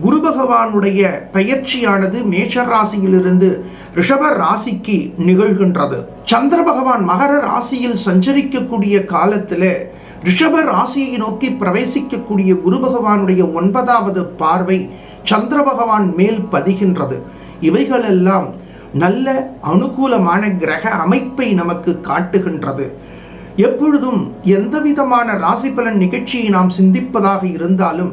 குரு பகவானுடைய பெயர்ச்சியானது மேஷ ராசியிலிருந்து ரிஷப ராசிக்கு நிகழ்கின்றது. சந்திர பகவான் மகர ராசியில் சஞ்சரிக்கக்கூடிய காலத்தில் ரிஷப ராசியை நோக்கி பிரவேசிக்கக்கூடிய குரு பகவானுடைய ஒன்பதாவது பார்வை சந்திர பகவான் மேல் பதிகின்றது. இவைகளெல்லாம் நல்ல அனுகூலமான கிரக அமைப்பை நமக்கு காட்டுகின்றது. எப்பொழுதும் எந்த விதமான ராசி பலன் நிகழ்ச்சியை நாம் சிந்திப்பதாக இருந்தாலும்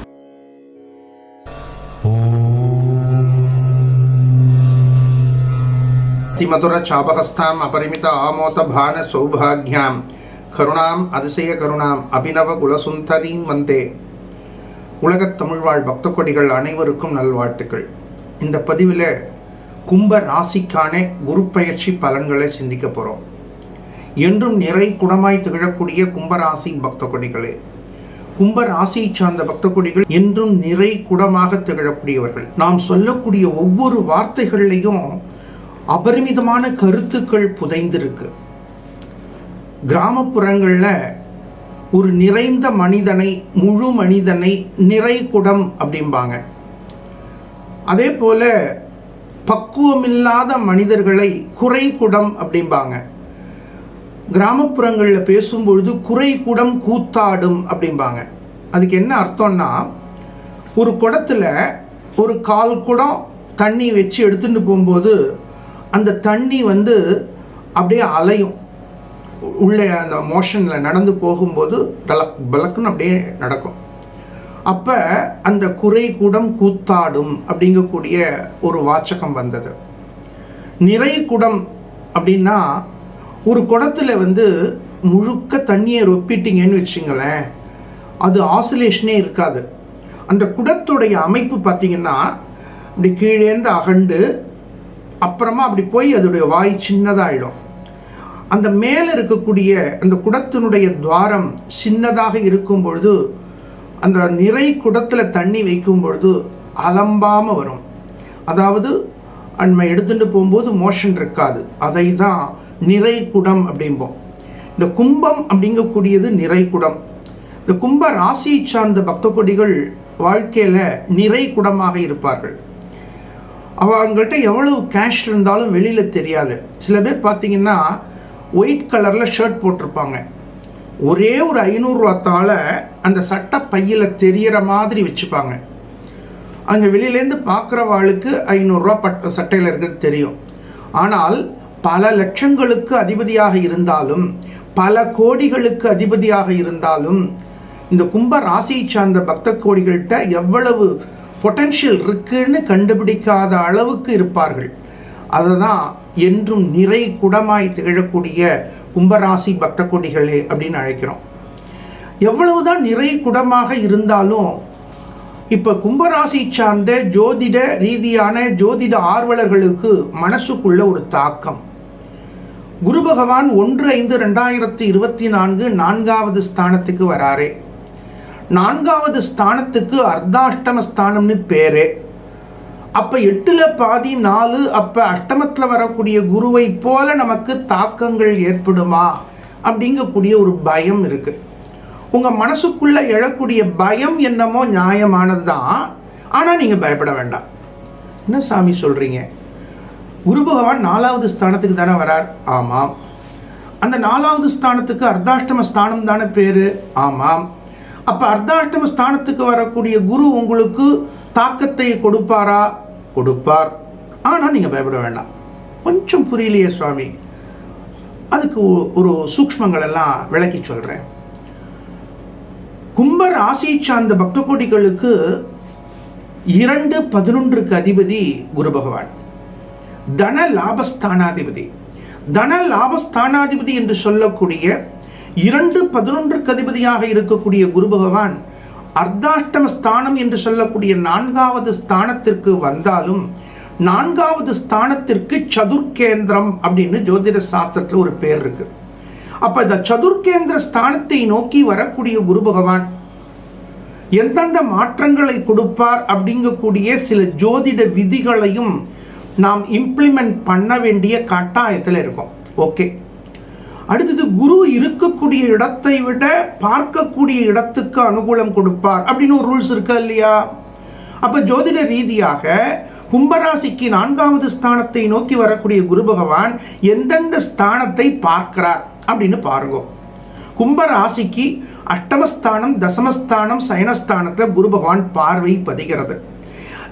மதுர சாபகஸ்தாம் அபரிமித ஆமோத பான சௌபாகியாம் கருணாம் அதிசய கருணாம் அபினவ குலசுந்தரீம் வந்தே உலகத் தமிழ்வாழ் பக்த கொடிகள் அனைவருக்கும் நல்வாழ்த்துக்கள். இந்த பதிவில் கும்ப ராசிக்கான குரு பயிற்சி பலன்களை சிந்திக்க போகிறோம் என்றும் நிறை குடமாய் திகழக்கூடிய கும்பராசி பக்த கொடிகளே கும்ப ராசியை சார்ந்த பக்த கொடிகள் என்றும் நிறை குடமாக திகழக்கூடியவர்கள். நாம் சொல்லக்கூடிய ஒவ்வொரு வார்த்தைகள்லையும் அபரிமிதமான கருத்துக்கள் புதைந்திருக்கு. கிராமப்புறங்களில் ஒரு நிறைந்த மனிதனை முழு மனிதனை நிறை குடம் அப்படிம்பாங்க. அதே போல பக்குவமில்லாத மனிதர்களை குறை குடம் அப்படிம்பாங்க. கிராமப்புறங்களில் பேசும்பொழுது குறை குடம் கூத்தாடும் அப்படிம்பாங்க. அதுக்கு என்ன அர்த்தம்னா ஒரு குடத்தில் ஒரு கால் குடம் தண்ணி வச்சு எடுத்துட்டு போகும்போது அந்த தண்ணி வந்து அப்படியே அலையும். உள்ளே அந்த மோஷனில் நடந்து போகும்போது டலக் பலக்குன்னு அப்படியே நடக்கும். அப்போ அந்த குறை குடம் கூத்தாடும் அப்படிங்கக்கூடிய ஒரு வாச்சகம் வந்தது. நிறை குடம் அப்படின்னா ஒரு குடத்தில் வந்து முழுக்க தண்ணியை ரொப்பிட்டீங்கன்னு வச்சுங்களேன் அது ஆசிலேஷனே இருக்காது. அந்த குடத்துடைய அமைப்பு பார்த்திங்கன்னா இப்படி கீழேந்து அகண்டு அப்புறமா அப்படி போய் அதோடைய வாய் சின்னதாகிடும் அந்த மேலே இருக்கக்கூடிய அந்த குடத்தினுடைய துவாரம் சின்னதாக இருக்கும் பொழுது அந்த நிறை குடத்தில் தண்ணி வைக்கும் பொழுது அலம்பாமல் வரும். அதாவது நம்ம எடுத்துட்டு போகும்போது மோஷன் இருக்காது. அதை தான் நிறை குடம் அப்படிம்போம். இந்த கும்பம் அப்படிங்கக்கூடியது நிறை குடம். இந்த கும்ப ராசியை சார்ந்த பக்த கொடிகள் வாழ்க்கையில் நிறை குடமாக இருப்பார்கள். அவங்கள்ட்ட எவ்வளவு கேஷ் இருந்தாலும் வெளியில் தெரியாது. சில பேர் பார்த்தீங்கன்னா ஒயிட் கலரில் ஷர்ட் போட்டிருப்பாங்க. ஒரே ஒரு ஐநூறுரூவாத்தால் அந்த சட்டை பையில் தெரியிற மாதிரி வச்சுப்பாங்க. அங்கே வெளியிலேருந்து பார்க்குறவாளுக்கு ஐநூறுரூவா பட்ட சட்டையில் இருக்கிறது தெரியும். ஆனால் பல லட்சங்களுக்கு அதிபதியாக இருந்தாலும் பல கோடிகளுக்கு அதிபதியாக இருந்தாலும் இந்த கும்ப ராசியை சார்ந்த பக்த கோடிகள்கிட்ட எவ்வளவு பொட்டென்ஷியல் இருக்குன்னு கண்டுபிடிக்காத அளவுக்கு இருப்பார்கள். அதை தான் என்றும் நிறை குடமாய் திகழக்கூடிய கும்பராசி பக்த கொடிகளே அப்படின்னு அழைக்கிறோம். எவ்வளவுதான் நிறை குடமாக இருந்தாலும் இப்போ கும்பராசி சார்ந்த ஜோதிட ரீதியான ஜோதிட ஆர்வலர்களுக்கு மனசுக்குள்ள ஒரு தாக்கம். குரு பகவான் ஒன்று ஐந்து ரெண்டாயிரத்தி இருபத்தி நான்கு நான்காவது ஸ்தானத்துக்கு வராரே. நான்காவது ஸ்தானத்துக்கு அர்த்தாஷ்டம ஸ்தானம்னு பேரு. அப்ப எட்டுல பாதி நாலு அப்ப அஷ்டமத்துல வரக்கூடிய குருவை போல நமக்கு தாக்கங்கள் ஏற்படுமா? அப்படிங்கக்கூடிய ஒரு பயம் இருக்கு. உங்க மனசுக்குள்ள எழக்கூடிய பயம் என்னமோ நியாயமானது தான் ஆனா நீங்க பயப்பட வேண்டாம். என்ன சாமி சொல்றீங்க? குரு பகவான் நாலாவது ஸ்தானத்துக்கு தானே வரார்? ஆமாம். அந்த நாலாவது ஸ்தானத்துக்கு அர்த்தாஷ்டம ஸ்தானம் தானே பேரு? ஆமாம். அப்ப அர்த்தாஷ்டம ஸ்தானத்துக்கு வரக்கூடிய குரு உங்களுக்கு தாக்கத்தை கொடுப்பாரா? கொடுப்பார். ஆனா நீங்க பயப்பட வேண்டாம். கொஞ்சம் புரியலையே சுவாமி. அதுக்கு ஒரு சூக்ஷ்மங்கள் எல்லாம் விளக்கி சொல்றேன். கும்ப ராசியை சார்ந்த பக்த கோடிகளுக்கு இரண்டு பதினொன்றுக்கு அதிபதி குரு பகவான். தன லாபஸ்தானாதிபதி. தன லாபஸ்தானாதிபதி என்று சொல்லக்கூடிய இரண்டு பதினொன்றுக்கு அதிபதியாக இருக்கக்கூடிய குரு பகவான் அர்த்தாஷ்டம ஸ்தானம் என்று சொல்லக்கூடிய நான்காவது ஸ்தானத்திற்கு வந்தாலும் நான்காவது ஸ்தானத்திற்கு சதுர்கேந்திரம் அப்படின்னு ஜோதிட சாஸ்திரத்தில் ஒரு பேர் இருக்கு. அப்ப இந்த சதுர்கேந்திர ஸ்தானத்தை நோக்கி வரக்கூடிய குரு பகவான் எந்தெந்த மாற்றங்களை கொடுப்பார் அப்படிங்கக்கூடிய சில ஜோதிட விதிகளையும் நாம் இம்ப்ளிமெண்ட் பண்ண வேண்டிய கட்டாயத்தில் இருக்கோம். ஓகே அடுத்தது குரு இருக்கக்கூடிய இடத்தை விட பார்க்கக்கூடிய இடத்துக்கு அனுகூலம் கொடுப்பார். அப்படின்னு ஒரு ரூல்ஸ் இருக்கா இல்லையா? அப்போ ஜோதிட ரீதியாக கும்பராசிக்கு நான்காவது ஸ்தானத்தை நோக்கி வரக்கூடிய குரு பகவான் எந்தெந்த ஸ்தானத்தை பார்க்கிறார் அப்படின்னு பாருங்க. கும்பராசிக்கு அஷ்டமஸ்தானம் தசமஸ்தானம் சயனஸ்தானத்தில் குரு பகவான் பார்வை பதிகிறது.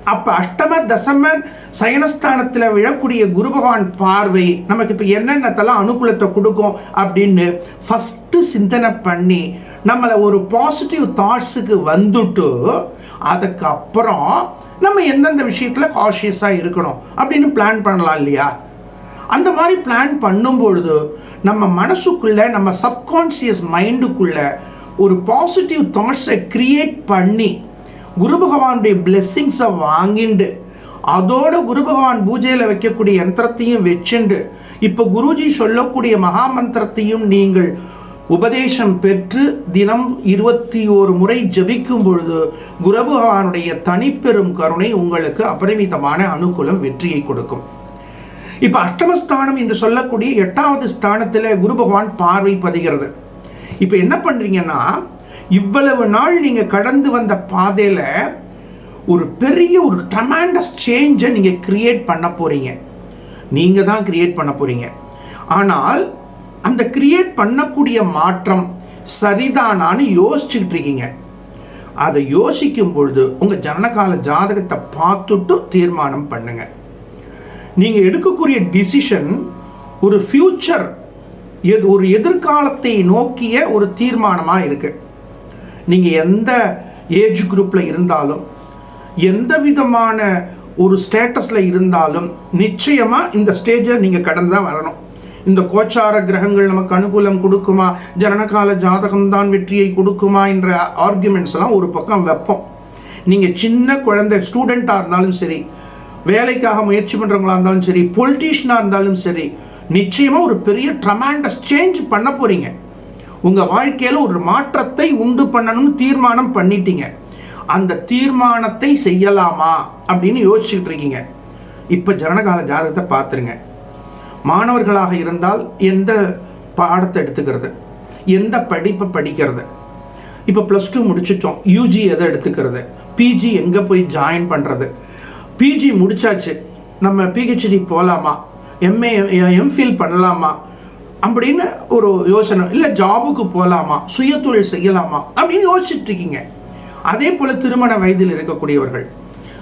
அப்ப அஷ்டம தசம சயனஸ்தானத்துல விழக்கூடிய குரு பகவான் பார்வை நமக்கு இப்ப என்னென்னத்தெல்லாம் அனுகூலத்தை கொடுக்கும் அப்படின்னு ஃபர்ஸ்ட் சிந்தனை பண்ணி நம்மளை ஒரு பாசிட்டிவ் தாட்ஸுக்கு வந்துட்டு அதுக்கப்புறம் நம்ம எந்தெந்த விஷயத்துல காஷியஸா இருக்கணும் அப்படின்னு பிளான் பண்ணலாம் இல்லையா? அந்த மாதிரி பிளான் பண்ணும் பொழுது நம்ம மனசுக்குள்ள நம்ம சப்கான்சியஸ் மைண்டுக்குள்ள ஒரு பாசிட்டிவ் தாட்ஸை கிரியேட் பண்ணி குரு பகவானுடைய பிளெஸ்ஸிங்ஸை வாங்கிண்டு அதோட குரு பகவான் பூஜையில் வைக்கக்கூடிய யந்திரத்தையும் வச்சுண்டு இப்போ குருஜி சொல்லக்கூடிய மகா மந்திரத்தையும் நீங்கள் உபதேசம் பெற்று தினம் இருபத்தி ஓரு முறை ஜபிக்கும் பொழுது குரு பகவானுடைய தனிப்பெரும் கருணை உங்களுக்கு அபரிமிதமான அனுகூலம் வெற்றியை கொடுக்கும். இப்போ அஷ்டமஸ்தானம் என்று சொல்லக்கூடிய எட்டாவது ஸ்தானத்தில் குரு பகவான் பார்வை பதிகிறது. இப்போ என்ன பண்ணுறீங்கன்னா இவ்வளவு நாள் நீங்க கடந்து வந்த பாதையில ஒரு பெரிய ஒரு ட்ரமாண்டஸ் சேஞ்சை நீங்க கிரியேட் பண்ண போறீங்க. நீங்க தான் கிரியேட் பண்ண போறீங்க. ஆனால் அந்த கிரியேட் பண்ணக்கூடிய மாற்றம் சரிதானான்னு யோசிச்சுக்கிட்டு இருக்கீங்க. அதை யோசிக்கும் பொழுது உங்க ஜனனகால ஜாதகத்தை பார்த்துட்டு தீர்மானம் பண்ணுங்க. நீங்கள் எடுக்கக்கூடிய டிசிஷன் ஒரு ஃபியூச்சர் எது ஒரு எதிர்காலத்தை நோக்கிய ஒரு தீர்மானமாக இருக்குது நீங்கள் எந்த ஏஜ் குரூப்பில் இருந்தாலும் எந்த விதமான ஒரு ஸ்டேட்டஸில் இருந்தாலும் நிச்சயமாக இந்த ஸ்டேஜை நீங்கள் கடந்து தான் வரணும். இந்த கோச்சார கிரகங்கள் நமக்கு அனுகூலம் கொடுக்குமா? ஜனனகால ஜாதகம்தான் வெற்றியை கொடுக்குமா? என்ற ஆர்குமெண்ட்ஸ் எல்லாம் ஒரு பக்கம் வைப்போம். நீங்கள் சின்ன குழந்தை ஸ்டூடெண்ட்டாக இருந்தாலும் சரி வேலைக்காக முயற்சி பண்ணுறவங்களா இருந்தாலும் சரி பொலிட்டீஷியனாக இருந்தாலும் சரி நிச்சயமாக ஒரு பெரிய ட்ரமாண்டஸ் சேஞ்ச் பண்ண போகிறீங்க உங்கள் வாழ்க்கையில் ஒரு மாற்றத்தை உண்டு பண்ணணும்னு தீர்மானம் பண்ணிட்டீங்க. அந்த தீர்மானத்தை செய்யலாமா அப்படின்னு யோசிச்சுட்டு இருக்கீங்க. இப்போ ஜனனகால ஜாதகத்தை பார்த்துருங்க. மாணவர்களாக இருந்தால் எந்த பாடத்தை எடுத்துக்கிறது? எந்த படிப்பை படிக்கிறது? இப்போ ப்ளஸ் டூ முடிச்சிட்டோம். யூஜி எதை எடுத்துக்கிறது? பிஜி எங்கே போய் ஜாயின் பண்ணுறது பிஜி முடிச்சாச்சு. நம்ம பிஹெச்டி போகலாமா எம்ஏ எம்ஃபில் பண்ணலாமா? அப்படின்னு ஒரு யோசனை. இல்லை ஜாபுக்கு போகலாமா சுயதொழில் செய்யலாமா? அப்படின்னு யோசிச்சுட்டு இருக்கீங்க அதே போல் திருமண வயதில் இருக்கக்கூடியவர்கள்.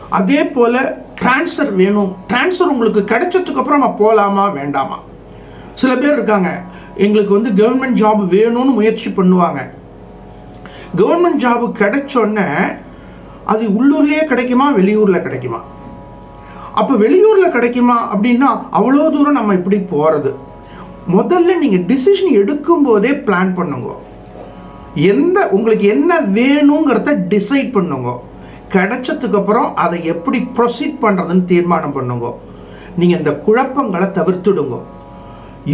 அதே போல் ட்ரான்ஸ்ஃபர் வேணும். ட்ரான்ஸ்ஃபர் உங்களுக்கு கிடைச்சதுக்கு அப்புறம் நம்ம போகலாமா வேண்டாமா? சில பேர் இருக்காங்க. எங்களுக்கு வந்து கவர்மெண்ட் ஜாப் வேணும்னு முயற்சி பண்ணுவாங்க. கவர்மெண்ட் ஜாப் கிடைச்சோன்னே அது உள்ளூர்லேயே கிடைக்குமா வெளியூரில் கிடைக்குமா? அப்போ வெளியூரில் கிடைக்குமா அப்படின்னா அவ்வளோ தூரம் நம்ம இப்படி போகிறது முதல்ல நீங்கள் டிசிஷன் எடுக்கும் போதே பிளான் பண்ணுங்க. எந்த உங்களுக்கு என்ன வேணுங்கிறத டிசைட் பண்ணுங்க. கிடைச்சதுக்கு அப்புறம் அதை எப்படி ப்ரொசீட் பண்ணுறதுன்னு தீர்மானம் பண்ணுங்க. நீங்கள் இந்த குழப்பங்களை தவிர்த்துடுங்க.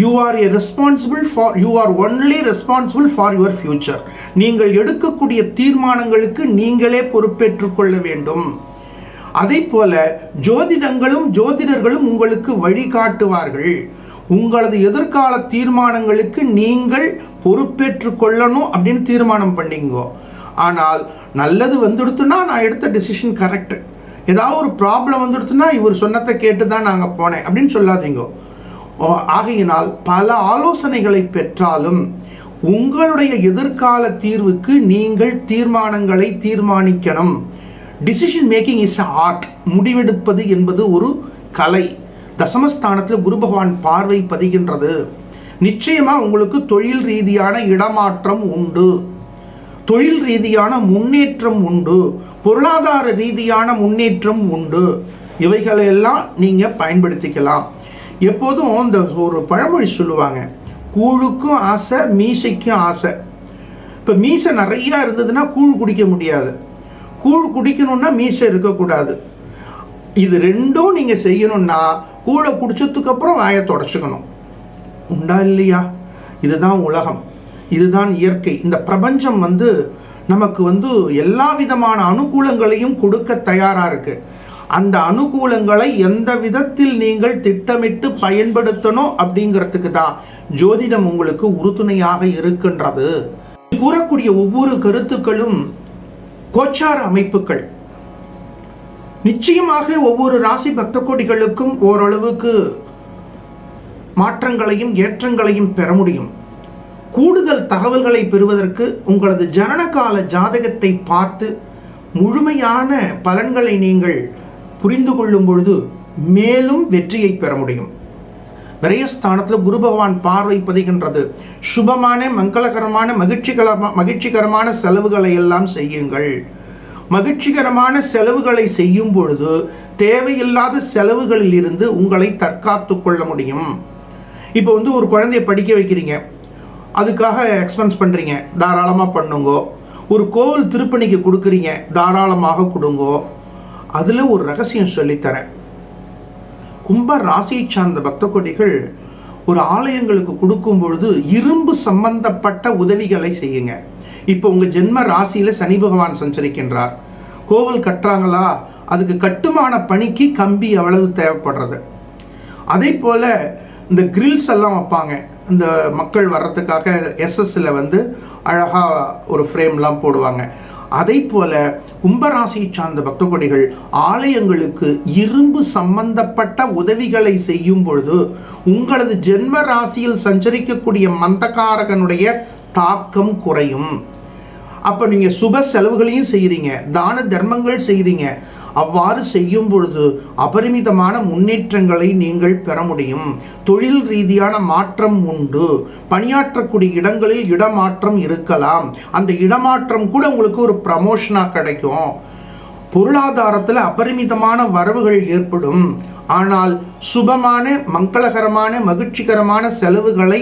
You are a responsible for you are only responsible for your future நீங்கள் எடுக்கக்கூடிய தீர்மானங்களுக்கு நீங்களே பொறுப்பேற்றுக் கொள்ள வேண்டும். அதே போல ஜோதிடங்களும் ஜோதிடர்களும் உங்களுக்கு வழிகாட்டுவார்கள். உங்களது எதிர்கால தீர்மானங்களுக்கு நீங்கள் பொறுப்பேற்று கொள்ளணும் அப்படின்னு தீர்மானம் பண்ணிங்கோ. ஆனால் நல்லது வந்துடுத்துன்னா நான் எடுத்த டிசிஷன் கரெக்ட் ஏதாவது ஒரு ப்ராப்ளம் வந்துடுத்துன்னா இவர் சொன்னதை கேட்டு தான் நாங்கள் போனேன் அப்படின்னு சொல்லாதீங்க. ஓ, ஆகையினால் பல ஆலோசனைகளை பெற்றாலும் உங்களுடைய எதிர்கால தீர்வுக்கு நீங்கள் தீர்மானங்களை தீர்மானிக்கணும். டிசிஷன் மேக்கிங் இஸ் ஆர்ட் முடிவெடுப்பது என்பது ஒரு கலை. தசமஸ்தானத்தில் குரு பகவான் பார்வை பதிகின்றது. நிச்சயமாக உங்களுக்கு தொழில் ரீதியான இடமாற்றம் உண்டு. தொழில் ரீதியான முன்னேற்றம் உண்டு. பொருளாதார ரீதியான முன்னேற்றம் உண்டு. இவைகளையெல்லாம் நீங்கள் பயன்படுத்திக்கலாம். எப்போதும் இந்த ஒரு பழமொழி சொல்லுவாங்க. கூழுக்கும் ஆசை மீசைக்கும் ஆசை. இப்போ மீசை நிறையா இருந்ததுன்னா கூழ் குடிக்க முடியாது. கூழ் குடிக்கணும்னா மீசை இருக்கக்கூடாது. இது ரெண்டும் நீங்கள் செய்யணும்னா கூழை குடிச்சதுக்கப்புறம் வாயை தொடச்சிக்கணும். உண்டா இல்லையா? இதுதான் உலகம். இதுதான் இயற்கை. இந்த பிரபஞ்சம் வந்து நமக்கு வந்து எல்லா விதமான அனுகூலங்களையும் கொடுக்க தயாராக இருக்கு. அந்த அனுகூலங்களை எந்த விதத்தில் நீங்கள் திட்டமிட்டு பயன்படுத்தணும் அப்படிங்கிறதுக்கு தான் ஜோதிடம் உங்களுக்கு உறுதுணையாக இருக்கின்றது. கூறக்கூடிய ஒவ்வொரு கருத்துக்களும் கோச்சார அமைப்புகள். நிச்சயமாக ஒவ்வொரு ராசி பக்த கோடிகளுக்கும் ஓரளவுக்கு மாற்றங்களையும் ஏற்றங்களையும் பெற முடியும். கூடுதல் தகவல்களை பெறுவதற்கு உங்களது ஜனனகால ஜாதகத்தை பார்த்து முழுமையான பலன்களை நீங்கள் புரிந்து கொள்ளும் பொழுது மேலும் வெற்றியை பெற முடியும். விரயஸ்தானத்தில் குரு பகவான் பார்வை பதிகின்றது. சுபமான மங்களகரமான மகிழ்ச்சிகரமா மகிழ்ச்சிகரமான செலவுகளை எல்லாம் செய்யுங்கள். மகிழ்ச்சிகரமான செலவுகளை செய்யும் பொழுது தேவையில்லாத செலவுகளில் இருந்து உங்களை தற்காத்து கொள்ள முடியும். இப்போ வந்து ஒரு குழந்தைய படிக்க வைக்கிறீங்க. அதுக்காக எக்ஸ்பென்ஸ் பண்ணுறீங்க தாராளமாக பண்ணுங்கோ. ஒரு கோவில் திருப்பணிக்கு கொடுக்குறீங்க. தாராளமாக கொடுங்கோ. அதில் ஒரு ரகசியம் சொல்லித்தரேன். கும்ப ராசியை சார்ந்த பக்த கொடிகள் ஒரு ஆலயங்களுக்கு கொடுக்கும் பொழுது இரும்பு சம்பந்தப்பட்ட உதவிகளை செய்யுங்க. இப்போ உங்கள் ஜென்ம ராசியில் சனி பகவான் சஞ்சரிக்கின்றார். கோவில் கட்டுறாங்களா? அதுக்கு கட்டுமான பணிக்கு கம்பி எவ்வளவு தேவைப்படுறது. அதே போல் இந்த கிரில்ஸ் எல்லாம் வைப்பாங்க. இந்த மக்கள் வர்றதுக்காக எஸ்எஸ்ல வந்து அழகாக ஒரு ஃப்ரேம்லாம் போடுவாங்க. அதே போல கும்பராசியை சார்ந்த பக்த கொடிகள் ஆலயங்களுக்கு இரும்பு சம்பந்தப்பட்ட உதவிகளை செய்யும் பொழுது உங்களது ஜென்ம ராசியில் சஞ்சரிக்கக்கூடிய மந்தகாரகனுடைய தாக்கம் குறையும். அப்போ நீங்கள் சுப செலவுகளையும் செய்கிறீங்க தான தர்மங்கள் செய்கிறீங்க அவ்வாறு செய்யும் பொழுது அபரிமிதமான முன்னேற்றங்களை நீங்கள் பெற முடியும். தொழில் ரீதியான மாற்றம் உண்டு. பணியாற்றக்கூடிய இடங்களில் இடமாற்றம் இருக்கலாம். அந்த இடமாற்றம் கூட உங்களுக்கு ஒரு ப்ரமோஷனாக கிடைக்கும். பொருளாதாரத்தில் அபரிமிதமான வரவுகள் ஏற்படும். ஆனால் சுபமான மங்களகரமான மகிழ்ச்சிகரமான செலவுகளை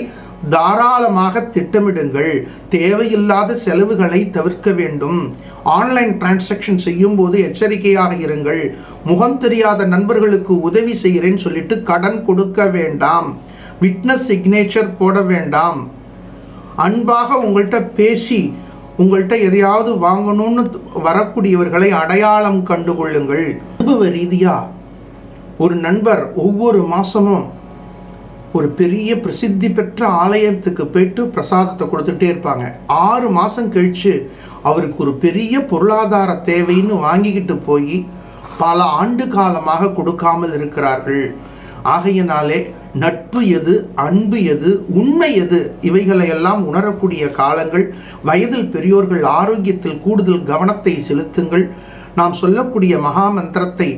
தாராளமாக திட்டமிடுங்கள். தேவையில்லாத செலவுகளை தவிர்க்க வேண்டும். ஆன்லைன் டிரான்சாக்ஷன் செய்யும் போது எச்சரிக்கையாக இருங்கள். முகம் தெரியாத நண்பர்களுக்கு உதவி செய்கிறேன்னு சொல்லிட்டு கடன் கொடுக்க வேண்டாம். விட்னஸ் சிக்னேச்சர் போட வேண்டாம். அன்பாக உங்கள்கிட்ட பேசி உங்கள்கிட்ட எதையாவது வாங்கணும்னு வரக்கூடியவர்களை அடையாளம் கண்டுகொள்ளுங்கள். அனுபவ ரீதியாக ஒரு நண்பர் ஒவ்வொரு மாதமும் ஒரு பெரிய பிரசித்தி பெற்ற ஆலயத்துக்கு போயிட்டு பிரசாதத்தை கொடுத்துட்டே இருப்பாங்க. ஆறு மாதம் கழித்து அவருக்கு ஒரு பெரிய பொருளாதார தேவைன்னு வாங்கிக்கிட்டு போய் பல ஆண்டு காலமாக கொடுக்காமல் இருக்கிறார்கள். ஆகையினாலே நட்பு எது அன்பு எது உண்மை எது இவைகளை எல்லாம் உணரக்கூடிய காலங்கள் வயதில் பெரியோர்கள் ஆரோக்கியத்தில் கூடுதல் கவனத்தை செலுத்துங்கள். நாம் சொல்லக்கூடிய மகா மந்திரத்தை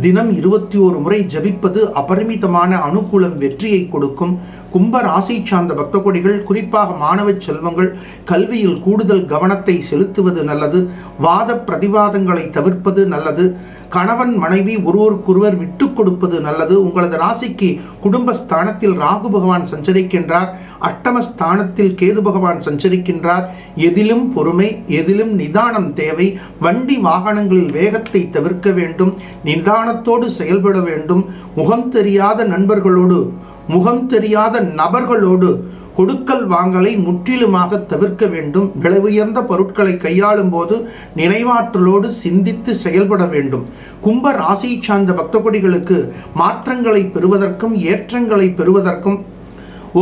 தினம் இருபத்தி ஒரு முறை ஜபிப்பது அபரிமிதமான அனுகூலம் வெற்றியை கொடுக்கும். கும்ப ராசி சார்ந்த பக்த கொடிகள் குறிப்பாக மாணவ செல்வங்கள் கல்வியில் கூடுதல் கவனத்தை செலுத்துவது நல்லது. வாத பிரதிவாதங்களை தவிர்ப்பது நல்லது. கணவன் மனைவி ஒருவருக்கொருவர் விட்டு கொடுப்பது நல்லது. உங்களது ராசிக்கு குடும்பஸ்தானத்தில் ராகு பகவான் சஞ்சரிக்கின்றார். அட்டமஸ்தானத்தில் கேது பகவான் சஞ்சரிக்கின்றார். எதிலும் பொறுமை எதிலும் நிதானம் தேவை. வண்டி வாகனங்களில் வேகத்தை தவிர்க்க வேண்டும். நிதானத்தோடு செயல்பட வேண்டும். முகம் தெரியாத நண்பர்களோடு முகம் தெரியாத நபர்களோடு கொடுக்கல் வாங்கலை முற்றிலுமாக தவிர்க்க வேண்டும். விலை உயர்ந்த பொருட்களை கையாளும் போது நினைவாற்றலோடு சிந்தித்து செயல்பட வேண்டும். கும்ப ராசி சார்ந்த பக்தகொடிகளுக்கு மாற்றங்களை பெறுவதற்கும் ஏற்றங்களை பெறுவதற்கும்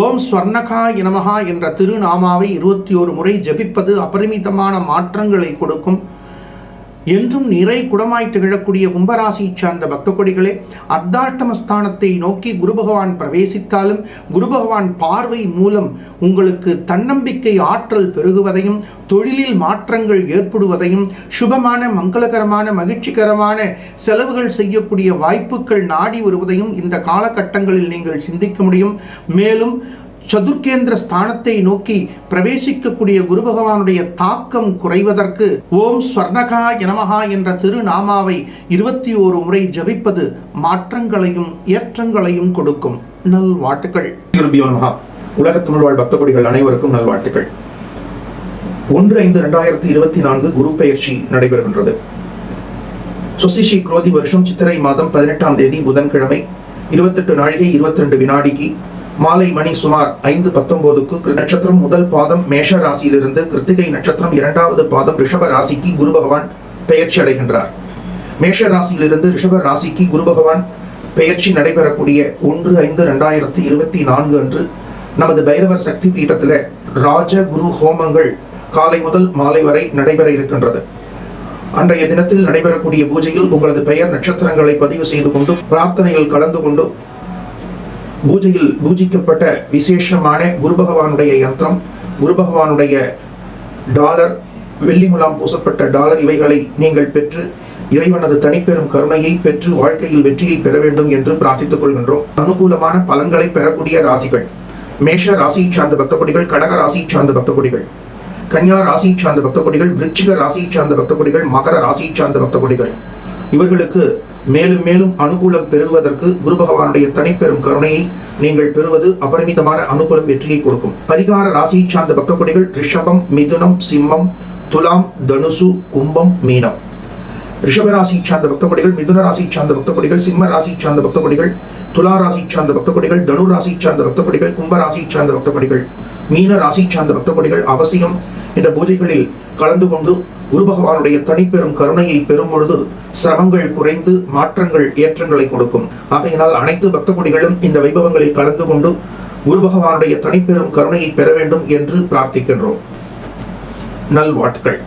ஓம் ஸ்வர்ணகா இனமகா என்ற திருநாமாவை இருபத்தி ஒரு முறை ஜபிப்பது அபரிமிதமான மாற்றங்களை கொடுக்கும். என்றும் நிறை குடமாய் திகழக்கூடிய கும்பராசியை சார்ந்த பக்த கொடிகளே அர்த்தாட்டமஸ்தானத்தை நோக்கி குரு பகவான் பிரவேசித்தாலும் குரு பகவான் பார்வை மூலம் உங்களுக்கு தன்னம்பிக்கை ஆற்றல் பெருகுவதையும் தொழிலில் மாற்றங்கள் ஏற்படுவதையும் சுபமான மங்களகரமான மகிழ்ச்சிகரமான செலவுகள் செய்யக்கூடிய வாய்ப்புகள் நாடி வருவதையும் இந்த காலகட்டங்களில் நீங்கள் சிந்திக்க முடியும். மேலும் சதுர்கேந்திர ஸ்தானத்தை நோக்கி பிரவேசிக்கக்கூடிய குரு பகவானுடைய தாக்கம் குறைவதற்கு ஓம் ஸ்வர்ணகா எனமகா என்ற திருநாமாவை இருபத்தி ஓரு முறை ஜபிப்பது மாற்றங்களையும் ஏற்றங்களையும் கொடுக்கும். நல் வாழ்த்துக்கள் உலக தமிழ் வாழ் பக்த கொடிகள் அனைவருக்கும் நல்வாழ்த்துக்கள். ஒன்று ஐந்து இரண்டாயிரத்தி இருபத்தி நான்கு குரு பெயர்ச்சி நடைபெறுகின்றது. சுசிஷி குரோதி வருஷம் சித்திரை மாதம் பதினெட்டாம் தேதி புதன்கிழமை இருபத்தெட்டு நாழிகை இருபத்தி ரெண்டு வினாடிக்கு மாலை மணி சுமார் ஐந்து பத்தொன்பதுக்கு நட்சத்திரம் முதல் பாதம் மேஷ ராசியிலிருந்து கிருத்திகை நட்சத்திரம் இரண்டாவது பாதம் ரிஷப ராசிக்கு குரு பகவான் பெயர்ச்சி அடைகின்றார். மேஷ ராசியிலிருந்து ரிஷப ராசிக்கு குரு பகவான் பெயர்ச்சி நடைபெறக்கூடிய ஒன்று ஐந்து ரெண்டாயிரத்தி இருபத்தி நான்கு அன்று நமது பைரவர் சக்தி பீഠத்தில் ராஜ குரு ஹோமங்கள் காலை முதல் மாலை வரை நடைபெற இருக்கின்றது. அன்றைய தினத்தில் நடைபெறக்கூடிய பூஜையில் உங்களது பெயர் நட்சத்திரங்களை பதிவு செய்து கொண்டும் பிரார்த்தனையில் கலந்து கொண்டும் பூஜையில் பூஜிக்கப்பட்ட விசேஷமான குரு பகவானுடைய யந்திரம் குரு பகவானுடைய டாலர் வெள்ளி முலாம் பூசப்பட்ட டாலர் இவைகளை நீங்கள் பெற்று இறைவனது தனிப்பெரும் கருணையை பெற்று வாழ்க்கையில் வெற்றியை பெற வேண்டும் என்று பிரார்த்தித்துக் கொள்கின்றோம். அனுகூலமான பலன்களை பெறக்கூடிய ராசிகள். மேஷ ராசி சார்ந்த பக்தகொடிகள் கடக ராசி சார்ந்த பக்தகொடிகள் கன்யா ராசி சார்ந்த பக்தகொடிகள் விருச்சிக ராசி சார்ந்த பக்தகொடிகள் மகர ராசி சார்ந்த பக்தகொடிகள். இவர்களுக்கு மேலும் மேலும் அனுகூலம் பெறுவதற்கு குரு பகவானுடைய தனிப்பெரும் கருணையை நீங்கள் பெறுவது அபரிமிதமான அனுகூலம் வெற்றியை கொடுக்கும். பரிகார ராசியை சார்ந்த பக்தகொடிகள் ரிஷபம் மிதுனம் சிம்மம் துலாம் தனுசு கும்பம் மீனம். ரிஷபராசி சார்ந்த பக்தகொடிகள் மிதுன ராசி சார்ந்த பக்தகொடிகள் சிம்ம ராசி சார்ந்த பக்தபடிகள் துலா ராசி சார்ந்த பக்தபடிகள் தனு ராசி சார்ந்த பக்தகொடிகள் கும்ப ராசி சார்ந்த பக்தகொடிகள் மீன ராசி சார்ந்த பக்தகொடிகள் அவசியம். இந்த பூஜைகளில் கலந்து கொண்டு குரு பகவானுடைய தனிப்பெரும் கருணையை பெறும் பொழுது சிரமங்கள் குறைந்து மாற்றங்கள் ஏற்றங்களை கொடுக்கும். ஆகையினால் அனைத்து பக்த கொடிகளும் இந்த வைபவங்களில் கலந்து கொண்டு குரு பகவானுடைய தனிப்பெரும் கருணையை பெற வேண்டும் என்று பிரார்த்திக்கின்றோம். நல்வாழ்த்துக்கள்.